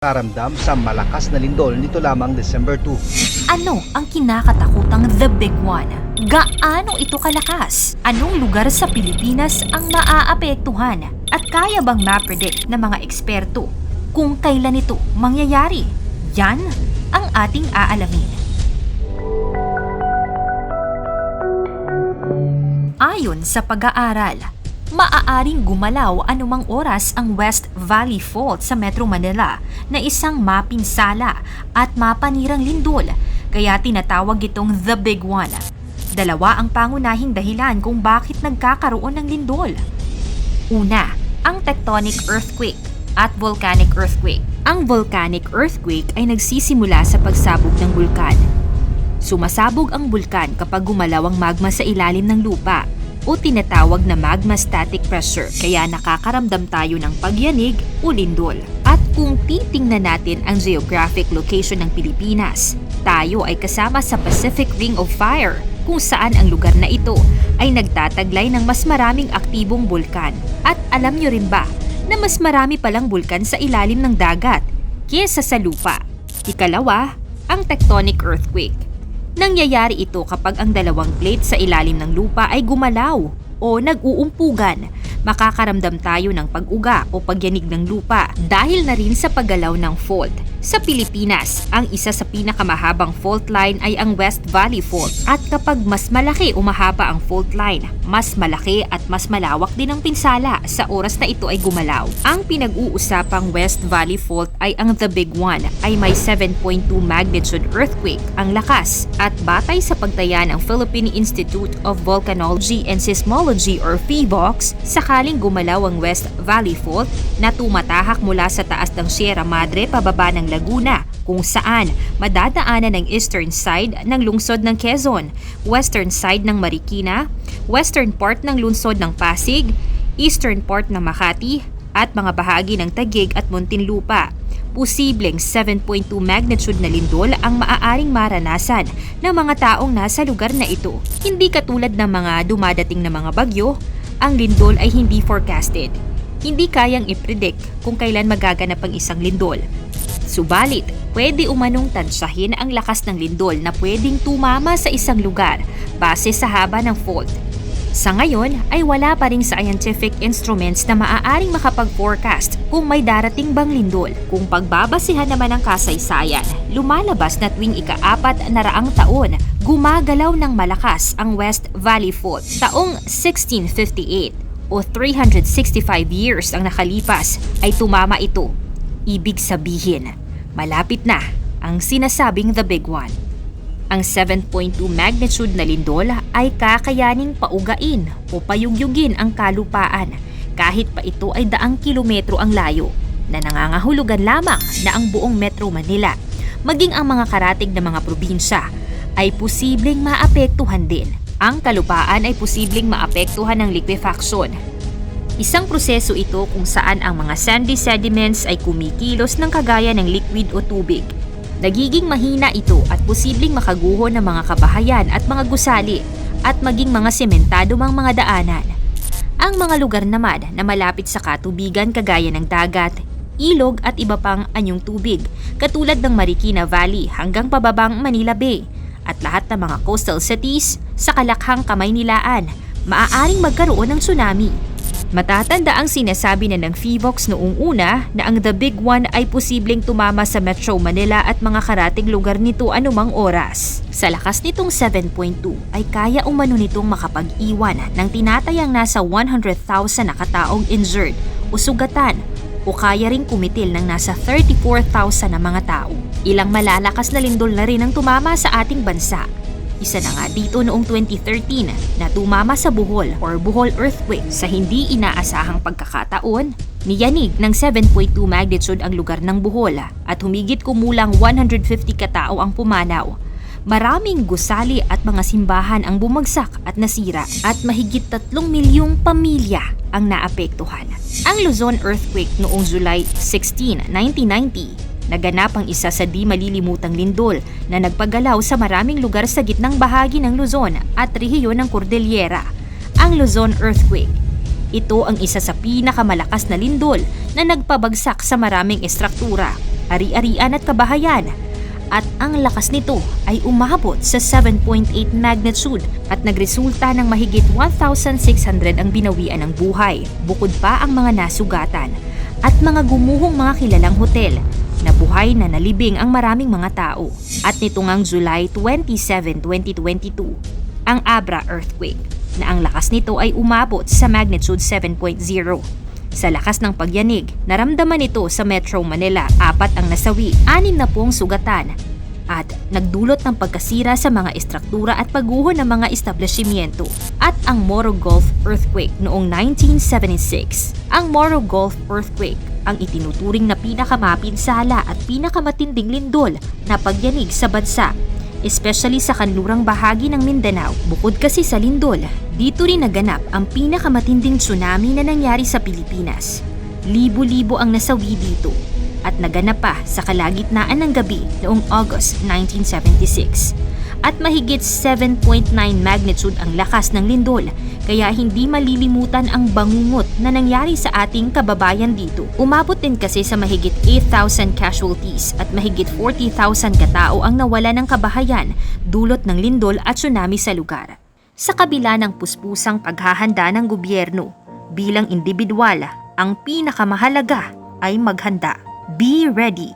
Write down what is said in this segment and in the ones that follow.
Karamdam sa malakas na lindol nito lamang December 2. Ano ang kinakatakutang The Big One? Gaano ito kalakas? Anong lugar sa Pilipinas ang maaapektuhan? At kaya bang ma-predict ng mga eksperto kung kailan ito mangyayari? Yan ang ating aalamin. Ayon sa pag-aaral, maaaring gumalaw anumang oras ang West Valley Fault sa Metro Manila na isang mapinsala at mapanirang lindol, kaya tinatawag itong The Big One. Dalawa ang pangunahing dahilan kung bakit nagkakaroon ng lindol. Una, ang tectonic earthquake at volcanic earthquake. Ang volcanic earthquake ay nagsisimula sa pagsabog ng bulkan. Sumasabog ang bulkan kapag gumalaw ang magma sa ilalim ng lupa o tinatawag na magma static pressure kaya nakakaramdam tayo ng pagyanig o lindol. At kung titingnan natin ang geographic location ng Pilipinas, tayo ay kasama sa Pacific Ring of Fire kung saan ang lugar na ito ay nagtataglay ng mas maraming aktibong bulkan. At alam nyo rin ba na mas marami palang bulkan sa ilalim ng dagat kesa sa lupa? Ikalawa, ang tectonic earthquake. Nangyayari ito kapag ang dalawang plate sa ilalim ng lupa ay gumalaw o nag-uumpugan. Makakaramdam tayo ng pag-uga o pagyanig ng lupa dahil na rin sa paggalaw ng fault. Sa Pilipinas, ang isa sa pinakamahabang fault line ay ang West Valley Fault. At kapag mas malaki o mahaba ang fault line, mas malaki at mas malawak din ang pinsala sa oras na ito ay gumalaw. Ang pinag-uusapang West Valley Fault ay ang The Big One ay may 7.2 magnitude earthquake ang lakas at batay sa pagtaya ng Philippine Institute of Volcanology and Seismology or PHIVOLCS, sakaling gumalaw ang West Valley Fault na tumatahak mula sa taas ng Sierra Madre pababa ng Laguna kung saan madadaanan ng eastern side ng lungsod ng Quezon, western side ng Marikina, western part ng lungsod ng Pasig, eastern part ng Makati, at mga bahagi ng Taguig at Muntinlupa. Posibleng 7.2 magnitude na lindol ang maaaring maranasan ng mga taong nasa lugar na ito. Hindi katulad ng mga dumadating na mga bagyo, ang lindol ay hindi forecasted. Hindi kayang i-predict kung kailan magaganap ang isang lindol. Subalit, pwede umanong tansyahin ang lakas ng lindol na pwedeng tumama sa isang lugar base sa haba ng fault. Sa ngayon ay wala pa ring scientific instruments na maaaring makapag-forecast kung may darating bang lindol. Kung pagbabasihan naman ang kasaysayan, lumalabas na tuwing ika-apat na raang taon, gumagalaw ng malakas ang West Valley Fault. Taong 1658 o 365 years ang nakalipas ay tumama ito. Ibig sabihin, malapit na ang sinasabing The Big One. Ang 7.2 magnitude na lindol ay kakayaning paugain o payugyugin ang kalupaan kahit pa ito ay daang kilometro ang layo na nangangahulugan lamang na ang buong Metro Manila maging ang mga karatig na mga probinsya ay posibleng maapektuhan din. Ang kalupaan ay posibleng maapektuhan ng liquefaction Isang proseso ito kung saan ang mga sandy sediments ay kumikilos ng kagaya ng liquid o tubig. Nagiging mahina ito at posibleng makaguho ng mga kabahayan at mga gusali at maging mga sementado mga daanan. Ang mga lugar naman na malapit sa katubigan kagaya ng dagat, ilog at iba pang anyong tubig katulad ng Marikina Valley hanggang pababang Manila Bay at lahat ng mga coastal cities sa kalakhang kamay nilaan maaaring magkaroon ng tsunami. Matatanda ang sinasabi na ng PHIVOLCS noong una na ang The Big One ay posibleng tumama sa Metro Manila at mga karatig lugar nito anumang oras. Sa lakas nitong 7.2 ay kaya umano nitong makapag-iwan ng tinatayang nasa 100,000 na kataong injured o sugatan o kaya ring kumitil ng nasa 34,000 na mga tao. Ilang malalakas na lindol na rin ang tumama sa ating bansa isa na nga dito noong 2013 na tumama sa Bohol or Bohol Earthquake sa hindi inaasahang pagkakataon. Niyanig ng 7.2 magnitude ang lugar ng Bohol at humigit kumulang 150 katao ang pumanaw. Maraming gusali at mga simbahan ang bumagsak at nasira at mahigit 3 milyong pamilya ang naapektuhan. Ang Luzon earthquake noong July 16, 1990 naganap ang isa sa di malilimutang lindol na nagpagalaw sa maraming lugar sa gitnang bahagi ng Luzon at rehiyon ng Cordillera, ang Luzon Earthquake. Ito ang isa sa pinakamalakas na lindol na nagpabagsak sa maraming estruktura ari-arian at kabahayan. At ang lakas nito ay umabot sa 7.8 magnitude at nagresulta ng mahigit 1,600 ang binawian ng buhay, bukod pa ang mga nasugatan at mga gumuhong mga kilalang hotel na buhay na nalibing ang maraming mga tao. At nito ngang July 27, 2022, ang Abra earthquake na ang lakas nito ay umabot sa magnitude 7.0. Sa lakas ng pagyanig, naramdaman ito sa Metro Manila, apat ang nasawi, anim na pong sugatan, at nagdulot ng pagkasira sa mga estruktura at pagguho ng mga establishmento at ang Moro Gulf earthquake noong 1976. Ang Moro Gulf earthquake ang itinuturing na pinakamapinsala at pinakamatinding lindol na pagyanig sa bansa especially sa kanlurang bahagi ng Mindanao. Bukod kasi sa lindol, dito rin naganap ang pinakamatinding tsunami na nangyari sa Pilipinas. Libo-libo ang nasawi dito at naganap pa sa kalagitnaan ng gabi noong August 1976. At mahigit 7.9 magnitude ang lakas ng lindol kaya hindi malilimutan ang bangungot na nangyari sa ating kababayan dito. Umabot din kasi sa mahigit 8,000 casualties at mahigit 40,000 katao ang nawala ng kabahayan dulot ng lindol at tsunami sa lugar. Sa kabila ng puspusang paghahanda ng gobyerno, bilang individual, ang pinakamahalaga ay maghanda. Be ready.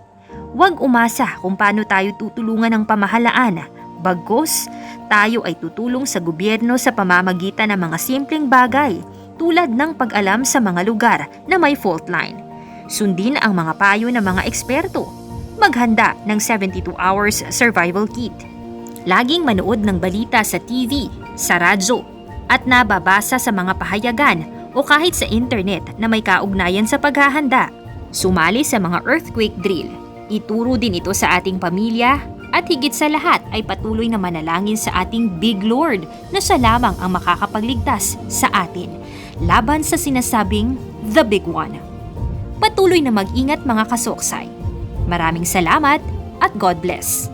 Huwag umasa kung paano tayo tutulungan ng pamahalaan. Bagkos, tayo ay tutulong sa gobyerno sa pamamagitan ng mga simpleng bagay tulad ng pag-alam sa mga lugar na may fault line. Sundin ang mga payo ng mga eksperto. Maghanda ng 72 hours survival kit. Laging manood ng balita sa TV, sa radyo, at nababasa sa mga pahayagan o kahit sa internet na may kaugnayan sa paghahanda. Sumali sa mga earthquake drill. Ituro din ito sa ating pamilya at higit sa lahat ay patuloy na manalangin sa ating Big Lord na siya lamang ang makakapagligtas sa atin laban sa sinasabing The Big One. Patuloy na mag-ingat mga kasoksay. Maraming salamat at God bless.